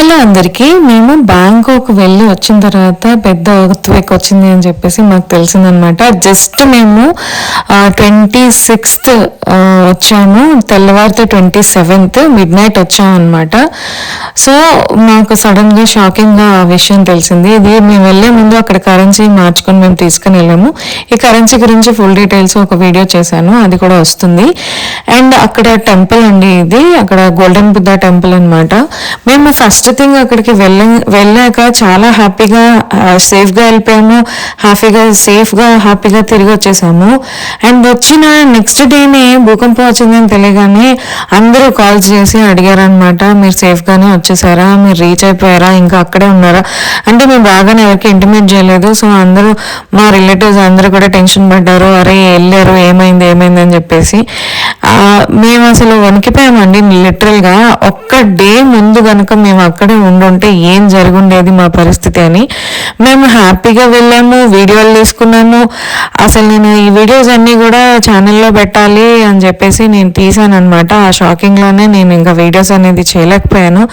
Hello అందరికీ మేము Bangkok వెళ్ళి వచ్చిన తర్వాత పెద్ద ఎర్త్వేక్ వచ్చింది అని చెప్పేసి మాకు తెలిసిందనమాట జస్ట్ మేము ట్వంటీ సిక్స్త్ వచ్చాము. తెల్లవారితే ట్వంటీ సెవెంత్ మిడ్ నైట్ వచ్చామన్నమాట. సో మాకు సడన్గా షాకింగ్గా ఆ విషయం తెలిసింది. ఇది మేము వెళ్ళే ముందు అక్కడ కరెన్సీ మార్చుకొని మేము తీసుకుని వెళ్ళాము. ఈ కరెన్సీ గురించి ఫుల్ డీటెయిల్స్ ఒక వీడియో చేశాను. అది కూడా వస్తుంది. అండ్ అక్కడ టెంపుల్ అండి ఇది. అక్కడ గోల్డెన్ బుద్ధ టెంపుల్ అనమాట మేము ఫస్ట్ థింగ్ అక్కడికి వెళ్ళ వెళ్ళాక చాలా హ్యాపీగా సేఫ్గా వెళ్ళిపోయాము. హ్యాపీగా సేఫ్గా హ్యాపీగా తిరిగి వచ్చేసాము. అండ్ వచ్చిన నెక్స్ట్ డేనే భూకంపం వచ్చిందని తెలియగానే అందరూ కాల్స్ చేసి అడిగారనమాట మీరు సేఫ్గానే వచ్చేసారా? మీరు రీచ్ అయిపోయారా? ఇంకా అక్కడే ఉన్నారా? అంటే మేము బాగానే ఎవరికి ఇంటిమేట్ చేయలేదు. సో అందరూ మా రిలేటివ్స్ అందరూ కూడా టెన్షన్ పడ్డారు. అరే వెళ్ళారు. ఏమైంది? ఏమైంది? అని చెప్పేసి. మేము అసలు వణికిపోయామండి లిటరల్గా. ఒక్క డే ముందు కనుక మేము అక్కడే ఉండుంటే ఏం జరుగుండేది మా పరిస్థితి అని. మేము హ్యాపీగా వెళ్ళాము వీడియోలు తీసుకున్నాము. అసలు నేను ఈ వీడియోస్ అన్నీ కూడా ఛానల్లో పెట్టాలి అని చెప్పేసి నేను తీసాను అనమాట ఆ షాకింగ్లోనే నేను ఇంకా వీడియోస్ అనేది చేయలేకపోయాను.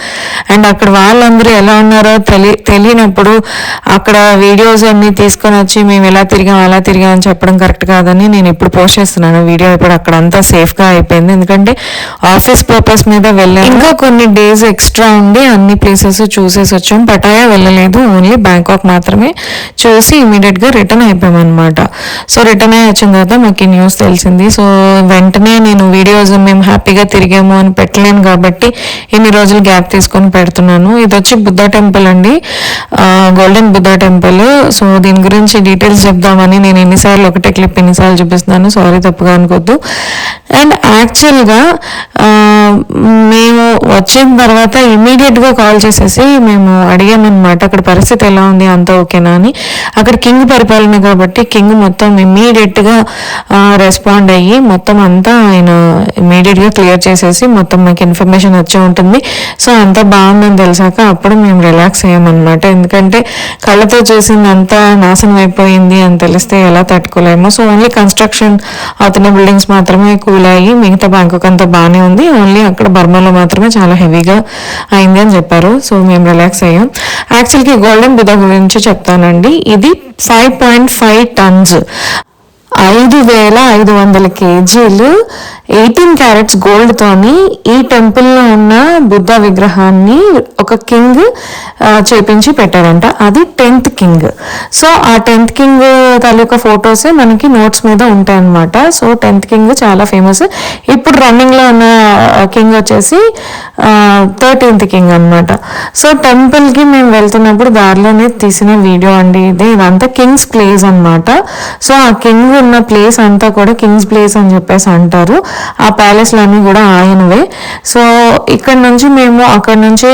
అండ్ అక్కడ వాళ్ళందరూ ఎలా ఉన్నారో తెలి తెలియనప్పుడు అక్కడ వీడియోస్ అన్నీ తీసుకొని వచ్చి మేము ఎలా తిరిగాం అలా తిరిగాం అని చెప్పడం కరెక్ట్ కాదని నేను ఇప్పుడు పోస్ట్ చేస్తున్నాను. వీడియో ఇప్పుడు అక్కడ అంతా సేఫ్గా అయిపోయింది. ఎందుకంటే ఆఫీస్ పర్పస్ మీద వెళ్ళాము ఇంకా కొన్ని డేస్ ఎక్స్ట్రా ఉండి అన్ని ప్లేసెస్ చూసేసి వచ్చాం. పటాయా వెళ్ళలేదు. ఓన్లీ బ్యాంకాక్ మాత్రమే చూసి ఇమీడియట్గా రిటర్న్ అయిపోయాం అనమాట సో రిటర్న్ అయ్యి వచ్చిన తర్వాత మాకు ఈ న్యూస్ తెలిసింది. సో వెంటనే నేను వీడియోస్ మేము హ్యాపీగా తిరిగాము అని పెట్టలేను కాబట్టి ఇన్ని రోజులు గ్యాప్ తీసుకొని పెడుతున్నాను. ఇది వచ్చి బుద్ధ టెంపుల్ అండి. Golden Buddha temple. సో దీని గురించి డీటెయిల్స్ చెప్దామని నేను ఎన్నిసార్లు ఒకటే క్లిప్ ఎన్నిసార్లు చూపిస్తున్నాను. సారీ తప్పుగా అనుకోద్దు అండ్ యాక్చువల్గా మేము వచ్చిన తర్వాత ఇమీడియట్గా కాల్ చేసేసి మేము అడిగామన్నమాట అక్కడ పరిస్థితి ఎలా ఉంది? అంతా ఓకేనా? అని. అక్కడ కింగ్ పరిపాలన కాబట్టి కింగ్ మొత్తం ఇమీడియట్గా రెస్పాండ్ అయ్యి మొత్తం అంతా ఆయన ఇమీడియట్గా క్లియర్ చేసేసి మొత్తం మాకు ఇన్ఫర్మేషన్ వచ్చి ఉంటుంది. సో అంతా బాగుందని తెలిసాక అప్పుడు మేము రిలాక్స్ అయ్యామన్నమాట ఎందుకంటే కళ్ళతో చూసింది అంతా నాశనం అయిపోయింది అని తెలిస్తే ఎలా తట్టుకోలేము. సో ఓన్లీ కన్స్ట్రక్షన్ అవుతున్న బిల్డింగ్స్ మాత్రమే కూల్ అయ్యి మిగతా బ్యాంకాక్ అంతా బాగానే ఉంది. ఓన్లీ అక్కడ బర్మాలో మాత్రమే చాలా హెవీగా అయింది అని చెప్పారు. సో మేము రిలాక్స్ అయ్యాం. యాక్చువల్గా గోల్డెన్ బుధ గురించి చెప్తానండి. ఇది ఫైవ్ పాయింట్ ఫైవ్ టన్స్ ఐదు వేల ఐదు వందల కేజీలు ఎయిటీన్ క్యారెట్స్ గోల్డ్తోని ఈ టెంపుల్లో ఉన్న బుద్ధ విగ్రహాన్ని ఒక కింగ్ చేపించి పెట్టారంట. అది టెన్త్ కింగ్ సో ఆ టెన్త్ కింగ్ తాలూకా ఫొటోసే మనకి నోట్స్ మీద ఉంటాయన్నమాట. సో టెన్త్ కింగ్ చాలా ఫేమస్ ఇప్పుడు రన్నింగ్లో ఉన్న కింగ్ వచ్చేసి థర్టీన్త్ కింగ్ అనమాట సో టెంపుల్కి మేము వెళ్తున్నప్పుడు దారిలోనే తీసిన వీడియో అండి. ఇది ఇదంతా కింగ్స్ ప్లేస్ అన్నమాట. సో ఆ కింగ్ ఉన్న ప్లేస్ అంతా కూడా కింగ్స్ ప్లేస్ అని చెప్పేసి అంటారు. ఆ ప్యాలెస్లన్నీ కూడా ఆయనవే. సో ఇక్కడ నుంచి మేము అక్కడ నుంచి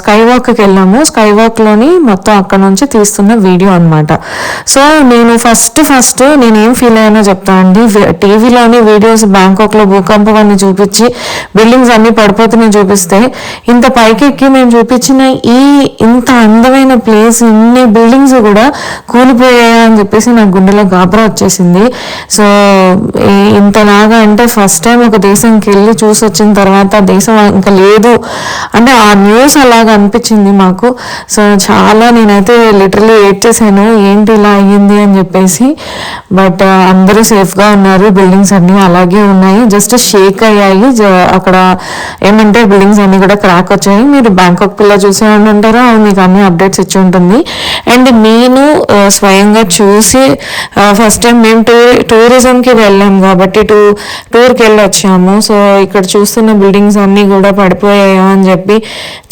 స్కై వాక్కి వెళ్ళాము. స్కై వాక్లోని మొత్తం అక్కడ నుంచి తీస్తున్న వీడియో అన్నమాట. సో నేను ఫస్ట్ ఫస్ట్ నేను ఏం ఫీల్ అయ్యానో చెప్తా అండి. టీవీలోని వీడియోస్ బ్యాంకాక్లో భూకంపం అన్ని చూపించి బిల్డింగ్స్ అన్ని పడిపోతున్నాయి చూపిస్తే ఇంత పైకి ఎక్కి మేము చూపించిన ఈ ఇంత అందమైన ప్లేస్ ఇన్ని బిల్డింగ్స్ కూడా కూలిపోయాయి అని చెప్పేసి నాకు గుండెలో గాబరా వచ్చేసింది. సో ఇంతలాగా అంటే ఫస్ట్ టైం ఒక దేశంకి వెళ్ళి చూసి వచ్చిన తర్వాత దేశం ఇంకా లేదు. అంటే ఆ న్యూస్ అలాగా అనిపించింది మాకు. సో చాలా నేనైతే లిటరలీ ఏడ్ చేశాను ఏంటి ఇలా అయ్యింది అని చెప్పేసి. బట్ అందరూ సేఫ్గా ఉన్నారు. బిల్డింగ్స్ అన్నీ అలాగే ఉన్నాయి. జస్ట్ షేక్ అయ్యాయి. అక్కడ ఏమంటే బిల్డింగ్స్ అన్నీ కూడా క్రాక్ వచ్చాయి. మీరు బ్యాంకాక్ పిల్ల చూసే ఉంటారో? అవి మీకు అన్ని అప్డేట్స్ ఇచ్చి ఉంటుంది. అండ్ నేను స్వయంగా చూసి ఫస్ట్ టైం మేము టూరి టూరిజంకి వెళ్ళాం కాబట్టి టూ టూర్కి వెళ్ళి వచ్చాము సో ఇక్కడ చూస్తున్న బిల్డింగ్స్ అన్నీ కూడా పడిపోయాయా అని చెప్పి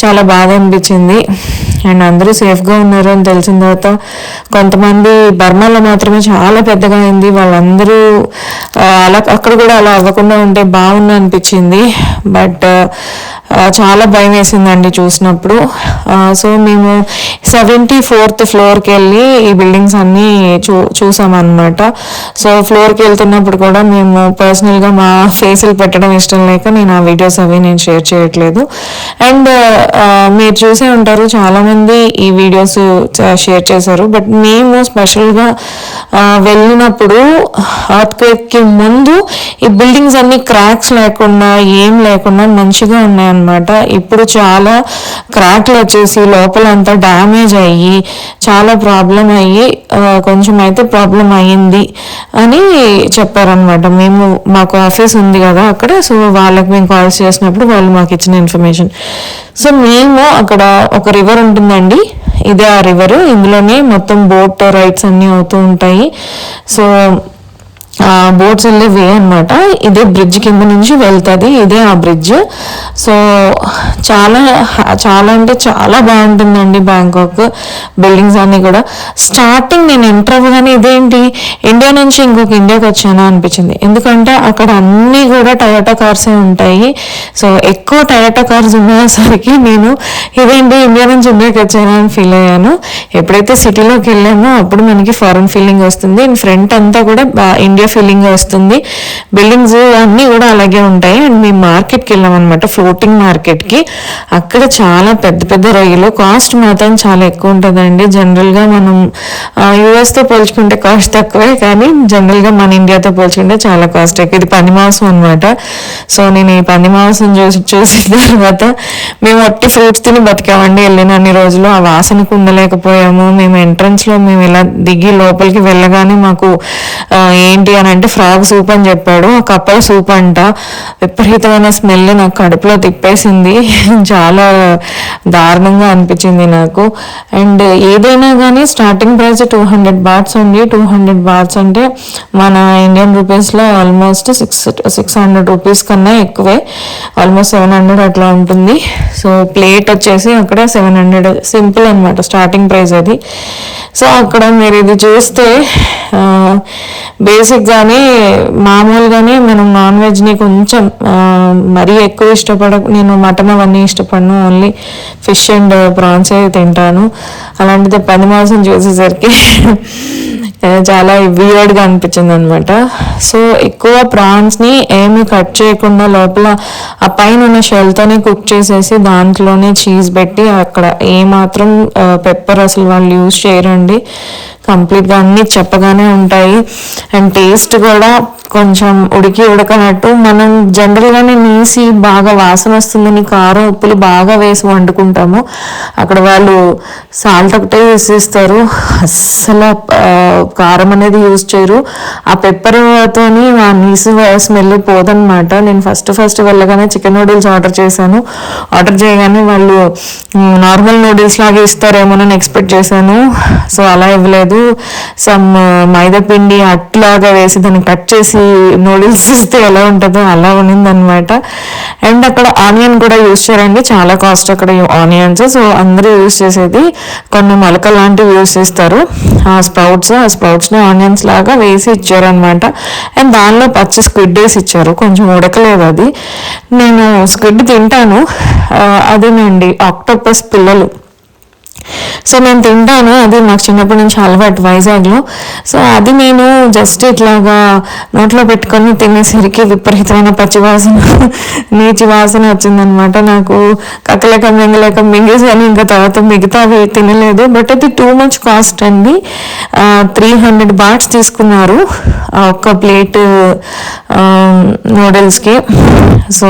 చాలా బాధ అనిపించింది. అండ్ అందరూ సేఫ్గా ఉన్నారు అని తెలిసిన తర్వాత కొంతమంది బర్మాలో మాత్రమే చాలా పెద్దగా అయింది. వాళ్ళందరూ అలా అక్కడ కూడా అలా అవ్వకుండా ఉంటే బాగుంది అనిపించింది. బట్ చాలా భయం వేసిందండి చూసినప్పుడు. సో మేము సెవెంటీ ఫోర్త్ ఫ్లోర్కి వెళ్ళి ఈ బిల్డింగ్స్ అన్నీ చూ చూసామన్నమాట. సో ఫ్లోర్కి వెళ్తున్నప్పుడు కూడా మేము పర్సనల్గా మా ఫేసులు పెట్టడం ఇష్టం లేక నేను ఆ వీడియోస్ అవి నేను షేర్ చేయట్లేదు. అండ్ మీరు చూసే ఉంటారు చాలా మంది ఈ వీడియోస్ షేర్ చేశారు. బట్ మేము స్పెషల్గా వెళ్ళినప్పుడు కి ముందు ఈ బిల్డింగ్స్ అన్ని క్రాక్స్ లేకుండా ఏం లేకుండా మంచిగా ఉన్నాయన్నమాట. ఇప్పుడు చాలా క్రాక్లు వచ్చేసి లోపల అంతా డ్యామేజ్ అయ్యి చాలా ప్రాబ్లం అయ్యి కొంచెం అయితే ప్రాబ్లం అయ్యింది అని చెప్పారనమాట మేము మాకు ఆఫీస్ ఉంది కదా అక్కడ సో వాళ్ళకి మేము కాల్స్ చేసినప్పుడు వాళ్ళు మాకు ఇచ్చిన ఇన్ఫర్మేషన్ సో మేము అక్కడ ఒక రివర్ ఉంటుంది ఉంటుందండి. ఇదే ఆ రివర్ ఇందులోనే మొత్తం బోట్ రైడ్స్ అన్నీ అవుతూ ఉంటాయి. సో బోట్స్ వెళ్ళే వే అనమాట ఇదే బ్రిడ్జ్ కింద నుంచి వెళ్తుంది ఇదే ఆ బ్రిడ్జ్ సో చాలా చాలా అంటే చాలా బాగుంటుందండి బ్యాంకాక్ బిల్డింగ్స్ అన్నీ కూడా. స్టార్టింగ్ నేను ఎంటర్ అవ్వగానే ఇదేంటి? ఇండియా నుంచి ఇంకొక ఇండియాకి వచ్చానా అనిపించింది. ఎందుకంటే అక్కడ అన్నీ కూడా టయోటా కార్సే ఉంటాయి. సో ఎక్కువ టయోటా కార్స్ ఉండేసరికి నేను ఇదేంటి ఇండియా నుంచి ఇండియాకి వచ్చానా అని ఫీల్ అయ్యాను. ఎప్పుడైతే సిటీలోకి వెళ్ళామో అప్పుడు మనకి ఫారెన్ ఫీలింగ్ వస్తుంది. అండ్ ఫ్రంట్ అంతా కూడా ఇండియా ఫీలింగ్ వస్తుంది. బిల్డింగ్స్ అన్నీ కూడా అలాగే ఉంటాయి. అండ్ మేము మార్కెట్కి వెళ్ళాం అనమాట ఫ్లోటింగ్ మార్కెట్కి అక్కడ చాలా పెద్ద పెద్ద రొయ్యలు కాస్ట్ మాత్రం చాలా ఎక్కువ ఉంటుందండి. జనరల్గా మనం యూఎస్తో పోల్చుకుంటే కాస్ట్ తక్కువే కానీ జనరల్గా మన ఇండియాతో పోల్చుకుంటే చాలా కాస్ట్ ఎక్కువ ఇది పంది మాంసం అనమాట సో నేను ఈ పంది మాంసం చూసి చూసిన తర్వాత మేము ఒట్టి ఫ్రూట్స్ తిని బతికామండి వెళ్ళిన అన్ని రోజులు. ఆ వాసనకు ఉండలేకపోయాము మేము ఎంట్రన్స్లో మేము ఇలా దిగి లోపలికి వెళ్ళగానే మాకు ఏంటి అని అంటే ఫ్రాగ్ సూప్ అని చెప్పాడు ఆ కప్పల సూప్ అంట. విపరీతమైన స్మెల్ నాకు కడుపులో తిప్పేసింది. చాలా దారుణంగా అనిపించింది నాకు. అండ్ ఏదైనా కానీ starting price two hundred bahts ఉంది టూ హండ్రెడ్ బాట్స్ అంటే మన ఇండియన్ రూపీస్లో almost six six hundred rupees కన్నా ఎక్కువే. ఆల్మోస్ట్ సెవెన్ హండ్రెడ్ అట్లా ఉంటుంది. సో ప్లేట్ వచ్చేసి అక్కడ సెవెన్ హండ్రెడ్ సింపుల్ అనమాట స్టార్టింగ్ ప్రైస్ అది. సో అక్కడ మీరు ఇది చూస్తే బేసిక్ బేసిక్గానే మామూలుగానే మనం నాన్ వెజ్ని కొంచెం మరీ ఎక్కువ ఇష్టపడ నేను మటన్ అవన్నీ ఇష్టపడను ఓన్లీ ఫిష్ అండ్ ప్రాన్సే తింటాను. అలాంటిది పని మాంసం చూసేసరికి చాలా వియర్డ్గా అనిపించింది అనమాట సో ఎక్కువ ప్రాన్స్ని ఏమి కట్ చేయకుండా లోపల ఆ పైన ఉన్న షెల్తోనే కుక్ చేసేసి దాంట్లోనే చీజ్ పెట్టి అక్కడ ఏమాత్రం పెప్పర్ అసలు వాళ్ళు యూజ్ చేయరండి. కంప్లీట్గా అన్నీ చెప్పగానే ఉంటాయి. అండ్ టేస్ట్ కూడా కొంచెం ఉడికి ఉడకనట్టు మనం జనరల్గానే నీసి బాగా వాసన వస్తుందని కారం ఉప్పులు బాగా వేసి వండుకుంటాము. అక్కడ వాళ్ళు సాల్ట్ ఒకటే వేసేస్తారు. అస్సలు కారం అనేది యూజ్ చేయరు. ఆ పెప్పర్తోని ఆ నీసు స్మెల్ పోదనమాట నేను ఫస్ట్ ఫస్ట్ వెళ్ళగానే చికెన్ నూడిల్స్ ఆర్డర్ చేశాను. ఆర్డర్ చేయగానే వాళ్ళు నార్మల్ నూడిల్స్ లాగా ఇస్తారేమోనని ఎక్స్పెక్ట్ చేశాను. సో అలా ఇవ్వలేదు. సమ్ uh, మైదాపిండి అట్లాగా వేసి దాన్ని కట్ చేసి నూడిల్స్ ఇస్తే ఎలా ఉంటుందో అలా ఉన్నింది అనమాట అండ్ అక్కడ ఆనియన్ కూడా యూస్ చేయండి చాలా కాస్ట్ అక్కడ ఆనియన్స్. సో అందరూ యూస్ చేసేది కొన్ని మొలక లాంటివి యూస్ చేస్తారు. ఆ స్ప్రౌట్స్ ఆ స్ప్రౌట్స్ని ఆనియన్స్ లాగా వేసి ఇచ్చారనమాట అండ్ దానిలో పచ్చి స్క్విడ్ వేసి ఇచ్చారు. కొంచెం ఉడకలేదు అది. నేను స్క్విడ్ తింటాను. అదేనండి ఆక్టోపస్ పిల్లలు. సో నేను తింటాను అది నాకు చిన్నప్పటి నుంచి అలవాటు వైజాగ్లో. సో అది నేను జస్ట్ ఇట్లాగా నోట్లో పెట్టుకొని తినేసరికి విపరీతమైన పచ్చివాసన నీచి వాసన వచ్చిందనమాట. నాకు కక్కలేక మింగలేక మింగేసాను ఇంకా తర్వాత మిగతా అవి తినలేదు. బట్ అది టూ మచ్ కాస్ట్ అండి. త్రీ హండ్రెడ్ బాట్స్ తీసుకున్నారు ఒక ప్లేట్ నూడిల్స్కి సో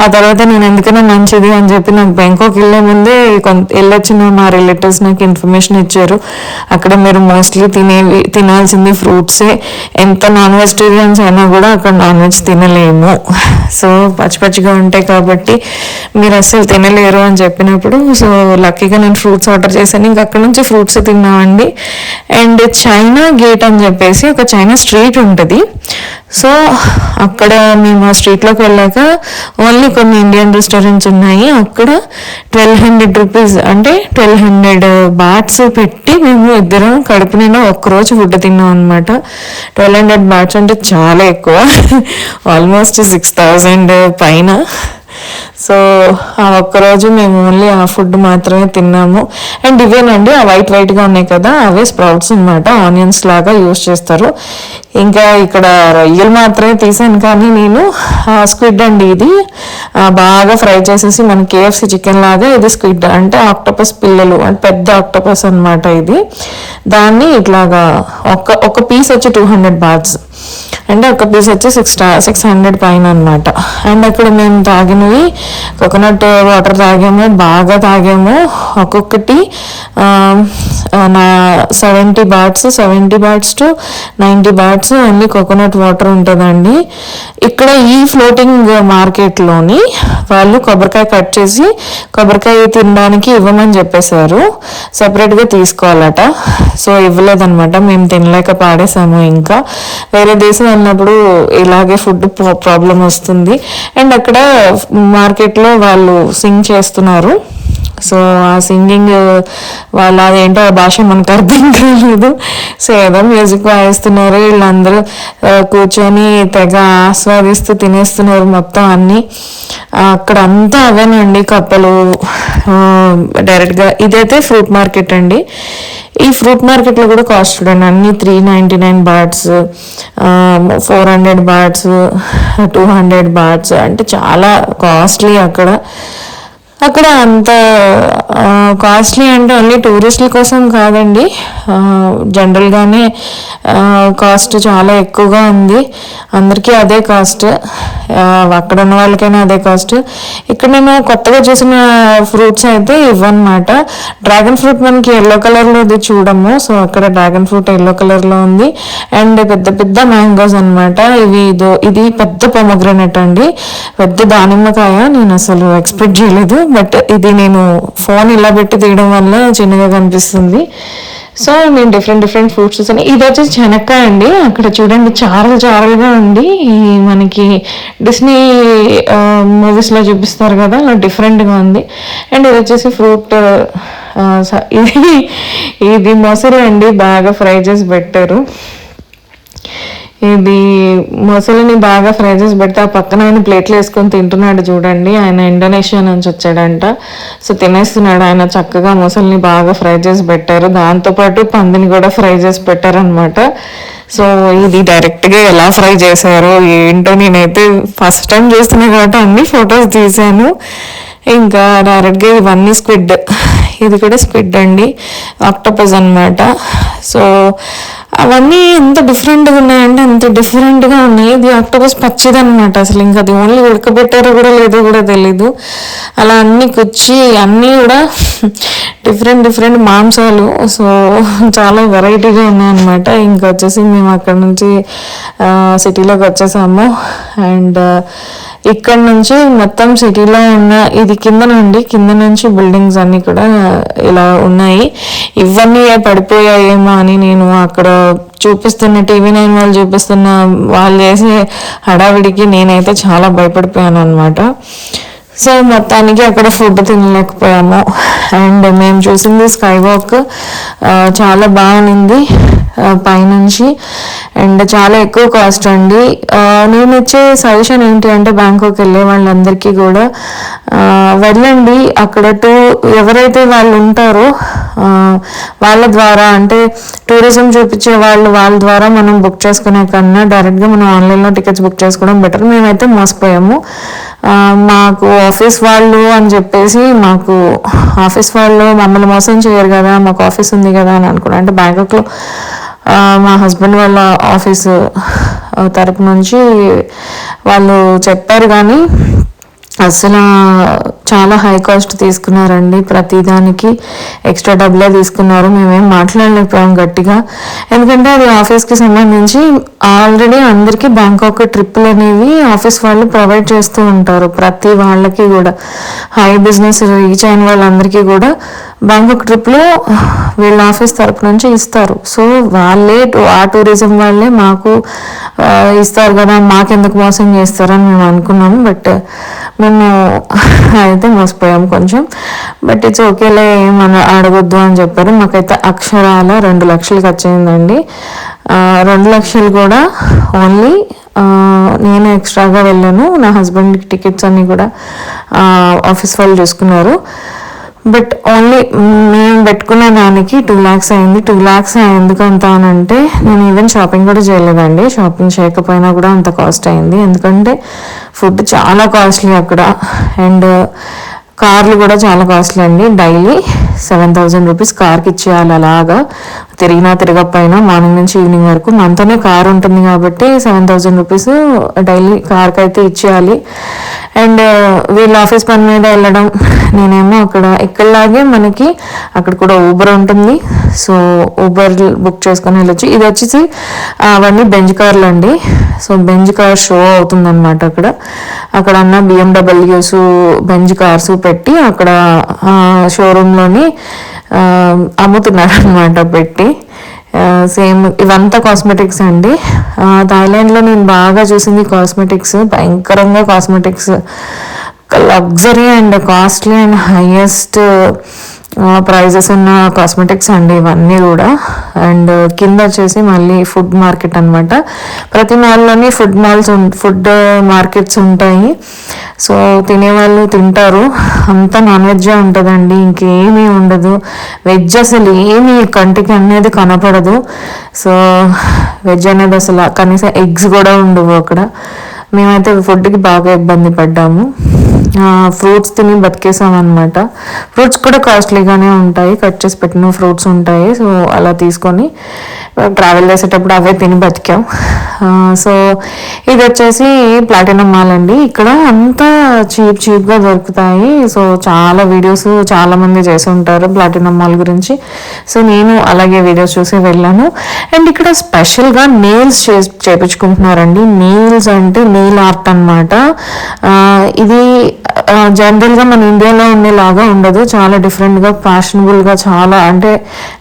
ఆ తర్వాత నేను ఎందుకైనా మంచిది అని చెప్పి నాకు బ్యాంకాక్ వెళ్ళే ముందే కొంత వెళ్ళొచ్చిన మా రిలేటివ్స్ నాకు ఇన్ఫర్మేషన్ ఇచ్చారు. అక్కడ మీరు మోస్ట్లీ తినేవి తినాల్సింది ఫ్రూట్సే ఎంత నాన్ వెజిటేరియన్స్ అయినా కూడా అక్కడ నాన్ వెజ్ తినలేము. సో పచ్చి పచ్చిగా ఉంటాయి కాబట్టి మీరు అస్సలు తినలేరు అని చెప్పినప్పుడు సో లక్కీగా నేను ఫ్రూట్స్ ఆర్డర్ చేశాను. ఇంకా అక్కడ నుంచి ఫ్రూట్స్ తిన్నామండి. అండ్ చైనా గేట్ అని చెప్పేసి ఒక చైనా స్ట్రీట్ ఉంటుంది. సో అక్కడ మేము ఆ స్ట్రీట్లోకి వెళ్ళాక ఓన్లీ కొన్ని ఇండియన్ రెస్టారెంట్స్ ఉన్నాయి. అక్కడ ట్వెల్వ్ హండ్రెడ్ రూపీస్ అంటే ట్వెల్వ్ హండ్రెడ్ బాట్స్ పెట్టి మేము ఇద్దరం కడుపు నిండా ఒక్కరోజు ఫుడ్ తిన్నాం అనమాట ట్వెల్వ్ హండ్రెడ్ బాట్స్ అంటే చాలా ఎక్కువ. ఆల్మోస్ట్ సిక్స్ థౌజండ్ పైన. సో ఆ ఒక్కరోజు మేము ఓన్లీ ఆ ఫుడ్ మాత్రమే తిన్నాము. అండ్ ఇవేనండి ఆ వైట్ వైట్గా ఉన్నాయి కదా అవే స్ప్రౌట్స్ అనమాట ఆనియన్స్ లాగా యూస్ చేస్తారు. ఇంకా ఇక్కడ రొయ్యలు మాత్రమే తీసాను కానీ నేను స్క్విడ్ అండి ఇది. బాగా ఫ్రై చేసేసి మన కేఎఫ్సి చికెన్ లాగా ఇది స్క్విడ్ అంటే ఆక్టోపస్ పిల్లలు అంటే పెద్ద ఆక్టోపస్ అనమాట ఇది. దాన్ని ఇట్లాగా ఒక ఒక పీస్ వచ్చి టూ హండ్రెడ్ బాట్స్ అండ్ ఒక పీస్ వచ్చి సిక్స్ సిక్స్ హండ్రెడ్ పైన అనమాట అండ్ అక్కడ మేము తాగినవి కోకోనట్ వాటర్ తాగాము బాగా తాగాము. ఒక్కొక్కటి నా seventy bahts seventy bahts to ninety bahts అన్ని కోకోనట్ వాటర్ ఉంటుందండి. ఇక్కడ ఈ ఫ్లోటింగ్ మార్కెట్లోని వాళ్ళు కొబ్బరికాయ కట్ చేసి కొబ్బరికాయ తినడానికి ఇవ్వమని చెప్పేశారు. సపరేట్గా తీసుకోవాలట. సో ఇవ్వలేదన్నమాట. మేము తినలేక పాడేసాము ఇంకా. వేరే దేశం వెళ్ళినప్పుడు ఇలాగే ఫుడ్ ప్రాబ్లం వస్తుంది. అండ్ అక్కడ మార్కెట్లో వాళ్ళు సింగ్ చేస్తున్నారు. సో ఆ సింగింగ్ వాళ్ళ అదేంటో ఆ భాష మనకు అర్థం కాలేదు. సో ఏదో మ్యూజిక్ వాయిస్తున్నారు. వీళ్ళందరూ కూర్చొని తెగ ఆస్వాదిస్తూ తినేస్తున్నారు మొత్తం అన్నీ. అక్కడ అంతా అవేనండి కప్పలు. డైరెక్ట్గా ఇదైతే ఫ్రూట్ మార్కెట్ అండి. ఈ ఫ్రూట్ మార్కెట్లో కూడా కాస్ట్ చూడండి. అన్ని three ninety nine bahts four hundred bahts two hundred bahts అంటే చాలా కాస్ట్లీ అక్కడ. అక్కడ అంత కాస్ట్లీ అంటే ఓన్లీ టూరిస్టుల కోసం కాదండి. జనరల్గానే కాస్ట్ చాలా ఎక్కువగా ఉంది. అందరికీ అదే కాస్ట్ అక్కడ ఉన్న వాళ్ళకైనా అదే కాస్ట్ ఇక్కడ నేను కొత్తగా చేసిన ఫ్రూట్స్ అయితే ఇవ్వనమాట డ్రాగన్ ఫ్రూట్ మనకి ఎల్లో కలర్లో ఇది చూడము. సో అక్కడ డ్రాగన్ ఫ్రూట్ ఎల్లో కలర్లో ఉంది. అండ్ పెద్ద పెద్ద మ్యాంగోస్ అనమాట ఇవి ఇదో ఇది పెద్ద పొమగ్రనెట్ అండి. పెద్ద దానిమ్మకాయ నేను అసలు ఎక్స్పెక్ట్ చేయలేదు. బట్ ఇది నేను ఫోన్ ఇలా పెట్టి తీయడం వల్ల చిన్నగా కనిపిస్తుంది. సో నేను డిఫరెంట్ డిఫరెంట్ ఫ్రూట్స్ చూసాను. ఇది వచ్చేసి చెనక్కాయ అండి. అక్కడ చూడండి చారలు చారలుగా ఉంది ఈ మనకి డిస్నీ మూవీస్లో చూపిస్తారు కదా అలా డిఫరెంట్గా ఉంది. అండ్ ఇది వచ్చేసి ఫ్రూట్ ఇది ఇది మొసరి అండి. బాగా ఫ్రై చేసి పెట్టారు. ఇది మొసలిని బాగా ఫ్రై చేసి పెడితే ఆ పక్కన ఆయన ప్లేట్లు వేసుకొని తింటున్నాడు చూడండి. ఆయన ఇండోనేషియా నుంచి వచ్చాడంట. సో తినేస్తున్నాడు. ఆయన చక్కగా మొసలిని బాగా ఫ్రై చేసి పెట్టారు. దాంతోపాటు పందిని కూడా ఫ్రై చేసి పెట్టారనమాట సో ఇది డైరెక్ట్గా ఎలా ఫ్రై చేశారో ఏంటో నేనైతే ఫస్ట్ టైం చూస్తున్నా కాబట్టి అన్ని ఫొటోస్ తీసాను ఇంకా డైరెక్ట్గా ఇవన్నీ స్క్విడ్ ఇది కూడా స్క్విడ్ అండి ఆక్టోపస్ అన్నమాట. సో అవన్నీ ఎంత డిఫరెంట్గా ఉన్నాయంటే అంత డిఫరెంట్గా ఉన్నాయి. ఇది ఆక్టోపస్ పచ్చిది అనమాట అసలు ఇంకా అది ఓన్లీ ఉడకబెట్టారో కూడా లేదో కూడా తెలీదు. అలా అన్ని కుచ్చి అన్నీ కూడా డిఫరెంట్ డిఫరెంట్ మాంసాలు. సో చాలా వెరైటీగా ఉన్నాయన్నమాట. ఇంకా వచ్చేసి మేము అక్కడ నుంచి సిటీలోకి వచ్చేసాము. అండ్ ఇక్కడ నుంచి మొత్తం సిటీలో ఉన్న ఇది కింద నుండి కింద నుంచి బిల్డింగ్స్ అన్నీ కూడా ఇలా ఉన్నాయి. ఇవన్నీ పడిపోయాయేమో అని నేను అక్కడ చూపిస్తున్న టీవీ నైన్ వాళ్ళు చూపిస్తున్న వాళ్ళు చేసే హడావిడికి నేనైతే చాలా భయపడిపోయాను అనమాట సో మొత్తానికి అక్కడ ఫుడ్ తినలేకపోయాము. అండ్ మేము చూసింది స్కై వాక్ చాలా బాగుంది. పైనుంచి. అండ్ చాలా ఎక్కువ కాస్ట్ అండి. నేను ఇచ్చే సజెషన్ ఏంటి అంటే బ్యాంకాక్ వెళ్ళే వాళ్ళందరికీ కూడా వెళ్ళండి. అక్కడ టూ ఎవరైతే వాళ్ళు ఉంటారో వాళ్ళ ద్వారా అంటే టూరిజం చూపించే వాళ్ళు వాళ్ళ ద్వారా మనం బుక్ చేసుకునే కన్నా డైరెక్ట్గా మనం ఆన్లైన్లో టికెట్స్ బుక్ చేసుకోవడం బెటర్. మేమైతే మోసపోయాము. మాకు ఆఫీస్ వాళ్ళు అని చెప్పేసి మాకు ఆఫీస్ వాళ్ళు మమ్మల్ని మోసం చేయరు కదా మాకు ఆఫీస్ ఉంది కదా అని అనుకున్నాను అంటే బ్యాంకాక్లో మా హస్బెండ్ వాళ్ళ ఆఫీస్ తరపు నుంచి వాళ్ళు చెప్పారు కానీ అసలు చాలా హై కాస్ట్ తీసుకున్నారండి. ప్రతిదానికి ఎక్స్ట్రా డబ్బులే తీసుకున్నారు. మేమేం మాట్లాడలేకపోయాం గట్టిగా. ఎందుకంటే అది ఆఫీస్కి సంబంధించి ఆల్రెడీ అందరికీ బ్యాంకాక్ ట్రిప్పులు అనేవి ఆఫీస్ వాళ్ళు ప్రొవైడ్ చేస్తూ ఉంటారు. ప్రతి వాళ్ళకి కూడా. హై బిజినెస్ రీచ్ అయిన వాళ్ళందరికీ కూడా బ్యాంకాక్ ట్రిప్లో వీళ్ళ ఆఫీస్ తరపు నుంచి ఇస్తారు. సో వాళ్ళే ఆ టూరిజం వాళ్ళే మాకు ఇస్తారు కదా మాకెందుకు మోసం చేస్తారని మేము అనుకున్నాము బట్ మేము అయితే మోసపోయాము కొంచెం. బట్ ఇట్స్ ఓకేలే ఏమని అడగొద్దు అని చెప్పారు. మాకైతే అక్షరాల రెండు లక్షలు ఖర్చయిందండి రెండు లక్షలు కూడా ఓన్లీ నేను ఎక్స్ట్రాగా వెళ్ళాను. నా హస్బెండ్కి టికెట్స్ అన్నీ కూడా ఆఫీస్ వాళ్ళు చూసుకున్నారు. బట్ ఓన్లీ మేము పెట్టుకున్న దానికి టూ ల్యాక్స్ అయింది. టూ ల్యాక్స్ ఎందుకు అంత అని అంటే నేను ఈవెన్ షాపింగ్ కూడా చేయలేదండి. షాపింగ్ చేయకపోయినా కూడా అంత కాస్ట్ అయింది. ఎందుకంటే ఫుడ్ చాలా కాస్ట్లీ అక్కడ. అండ్ కార్లు కూడా చాలా కాస్ట్లీ అండి. డైలీ సెవెన్ థౌజండ్ రూపీస్ కార్కి ఇచ్చేయాలి అలాగా. తిరిగినా తిరగకపోయినా మార్నింగ్ నుంచి ఈవినింగ్ వరకు. మనతోనే కార్ ఉంటుంది కాబట్టి సెవెన్ థౌజండ్ రూపీస్ డైలీ కార్కి అయితే ఇచ్చేయాలి. అండ్ uh, వీళ్ళ ఆఫీస్ పని మీద వెళ్ళడం. నేనేమో అక్కడ ఇక్కడలాగే మనకి అక్కడ కూడా ఊబర్ ఉంటుంది. సో ఊబర్ బుక్ చేసుకొని వెళ్ళొచ్చు. ఇది వచ్చేసి అవన్నీ బెంజ్ కార్లు అండి. సో బెంజ్ కార్ షో అవుతుందన్నమాట అక్కడ. అక్కడ అన్న బిఎండబ్ల్యూస్ బెంజ్ కార్స్ పెట్టి అక్కడ షోరూంలోని అమ్ముతున్నారు అనమాట పెట్టి. సేమ్ ఇవంతా కాస్మెటిక్స్ అండి. థాయిలాండ్లో నేను బాగా చూసింది కాస్మెటిక్స్ భయంకరంగా cosmetics luxury and costly and highest prices ఉన్న కాస్మెటిక్స్ అండి ఇవన్నీ కూడా. అండ్ కింద వచ్చేసి మళ్ళీ ఫుడ్ మార్కెట్ అనమాట ప్రతి మాల్లోని ఫుడ్ మాల్స్ ఫుడ్ మార్కెట్స్ ఉంటాయి. సో తినేవాళ్ళు తింటారు. అంతా నాన్ వెజ్జే ఉంటుందండి. ఇంకేమీ ఉండదు. వెజ్ అసలు ఏమి కంటికి అనేది కనపడదు. సో వెజ్ అనేది అసలు కనీసం ఎగ్స్ కూడా ఉండవు అక్కడ. మేమైతే ఫుడ్కి బాగా ఇబ్బంది పడ్డాము. ఫ్రూట్స్ తిని బతికేసామన్నమాట. ఫ్రూట్స్ కూడా కాస్ట్లీగానే ఉంటాయి. కట్ చేసి పెట్టిన ఫ్రూట్స్ ఉంటాయి. సో అలా తీసుకొని ట్రావెల్ చేసేటప్పుడు అవే తిని బతికాం. సో ఇది వచ్చేసి ప్లాటినం మాల్ అండి. ఇక్కడ అంతా చీప్ చీప్గా దొరుకుతాయి. సో చాలా వీడియోస్ చాలామంది చేసి ఉంటారు ప్లాటినం మాల్ గురించి. సో నేను అలాగే వీడియోస్ చూసి వెళ్ళాను. అండ్ ఇక్కడ స్పెషల్గా నెయిల్స్ చే చేపించుకుంటున్నారండి. నెయిల్స్ అంటే నెయిల్ ఆర్ట్ అనమాట ఇది జనరల్గా మన ఇండియాలో ఉండేలాగా ఉండదు. చాలా డిఫరెంట్గా ఫ్యాషనబుల్గా చాలా అంటే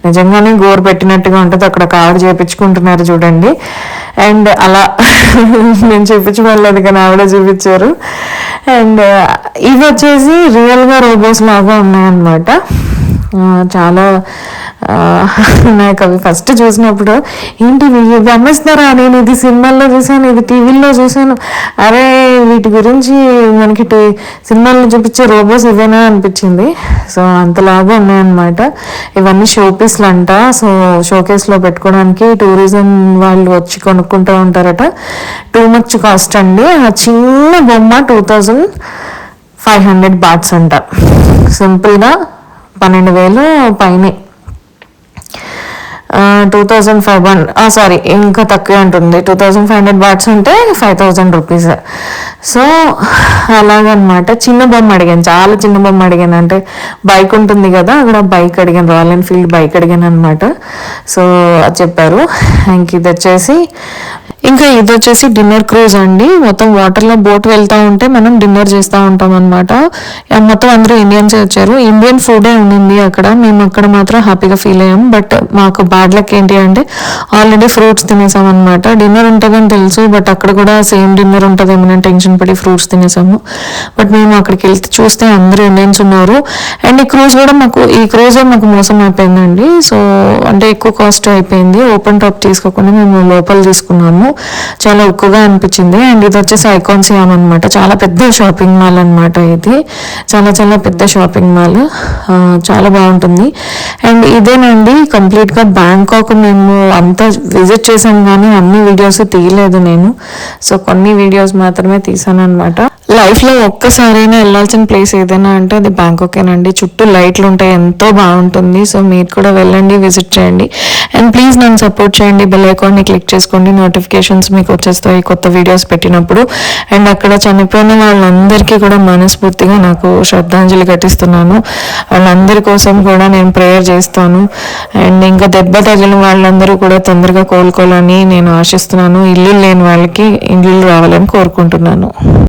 నిజంగానే గోరు పెట్టినట్టుగా ఉంటుంది. అక్కడ కార్డు చేపించుకుంటున్నారు చూడండి. అండ్ అలా నేను చూపించుకోలేదు కానీ ఆవిడ చూపించారు. అండ్ ఇవి వచ్చేసి రియల్గా రోబోస్ లాగా ఉన్నాయన్నమాట. చాలా నాకు అవి ఫస్ట్ చూసినప్పుడు ఏంటి ఇవి అమ్మేస్తున్నారా? నేను ఇది సినిమాల్లో చూసాను ఇది టీవీల్లో చూసాను అరే వీటి గురించి మనకి సినిమాల్లో చూపించే రోబోస్ ఇవేనా అనిపించింది. సో అంతలాగా ఉన్నాయన్నమాట. ఇవన్నీ షోపీస్లు అంట సో షోకేస్లో పెట్టుకోవడానికి టూరిజం వాళ్ళు వచ్చి కొనుక్కుంటూ ఉంటారట. టూ మచ్ కాస్ట్ అండి. ఆ చిన్న బొమ్మ two thousand five hundred bahts అంట. సింపుల్గా పన్నెండు వేలు పైనే. Two thousand five hundred sorry ఇంకా తక్కువే ఉంటుంది two thousand five hundred bahts ఉంటే ఫైవ్ థౌజండ్ రూపీస్ సో అలాగనమాట. చిన్న బొమ్మ అడిగాను. చాలా చిన్న బొమ్మ అడిగాను. అంటే బైక్ ఉంటుంది కదా అక్కడ బైక్ అడిగాను. రాయల్ ఎన్ఫీల్డ్ బైక్ అడిగాను అనమాట సో అది చెప్పారు. ఇంక ఇది వచ్చేసి ఇంకా ఇది వచ్చేసి డిన్నర్ క్రూజ్ అండి. మొత్తం వాటర్లో బోట్ వెళ్తూ ఉంటే మనం డిన్నర్ చేస్తూ ఉంటాం అనమాట మొత్తం అందరూ ఇండియన్స్ వచ్చారు. ఇండియన్ ఫుడే ఉండింది అక్కడ. మేము అక్కడ మాత్రం హ్యాపీగా ఫీల్ అయ్యాం. బట్ మాకు బ్యాడ్ లక్ ఏంటి అంటే ఆల్రెడీ ఫ్రూట్స్ తినేసాం అనమాట డిన్నర్ ఉంటుందని తెలుసు బట్ అక్కడ కూడా సేమ్ డిన్నర్ ఉంటుందేమో అని టెన్షన్ పడి ఫ్రూట్స్ తినేసాము. బట్ మేము అక్కడికి వెళ్తే చూస్తే అందరూ ఇండియన్స్ ఉన్నారు. అండ్ ఈ క్రూజ్ కూడా మాకు ఈ క్రూజే మాకు మోసం అయిపోయిందండి. సో అంటే ఎక్కువ కాస్ట్ అయిపోయింది. ఓపెన్ టాప్ తీసుకోకుండా మేము లోపల తీసుకున్నాము. చాలా ఉక్కుగా అనిపించింది. అండ్ ఇది వచ్చేసి ఐకాన్ సియామ్ అనమాట చాలా పెద్ద షాపింగ్ మాల్ అనమాట ఇది. చాలా చాలా పెద్ద షాపింగ్ మాల్. చాలా బాగుంటుంది. అండ్ ఇదేనండి కంప్లీట్గా బ్యాంకాక్ మేము అంతా విజిట్ చేశాను కానీ అన్ని వీడియోస్ తీయలేదు నేను. సో కొన్ని వీడియోస్ మాత్రమే తీసాను అనమాట లైఫ్లో ఒక్కసారైనా వెళ్ళాల్సిన ప్లేస్ ఏదైనా అంటే అది బ్యాంకాకేనండి. చుట్టూ లైట్లు ఉంటాయి ఎంతో బాగుంటుంది. సో మీరు కూడా వెళ్ళండి విజిట్ చేయండి. అండ్ ప్లీజ్ నన్ను సపోర్ట్ చేయండి. బెల్ ఐకాన్ని క్లిక్ చేసుకోండి నోటిఫికేషన్స్ మీకు వచ్చేస్తాయి కొత్త వీడియోస్ పెట్టినప్పుడు. అండ్ అక్కడ చనిపోయిన వాళ్ళందరికీ కూడా మనస్ఫూర్తిగా నాకు శ్రద్ధాంజలి ఘటిస్తున్నాను. వాళ్ళందరి కోసం కూడా నేను ప్రేయర్ చేస్తాను. అండ్ ఇంకా దెబ్బ తగిలిన వాళ్ళందరూ కూడా తొందరగా కోలుకోవాలని నేను ఆశిస్తున్నాను. ఇల్లు లేని వాళ్ళకి ఇల్లు రావాలని కోరుకుంటున్నాను.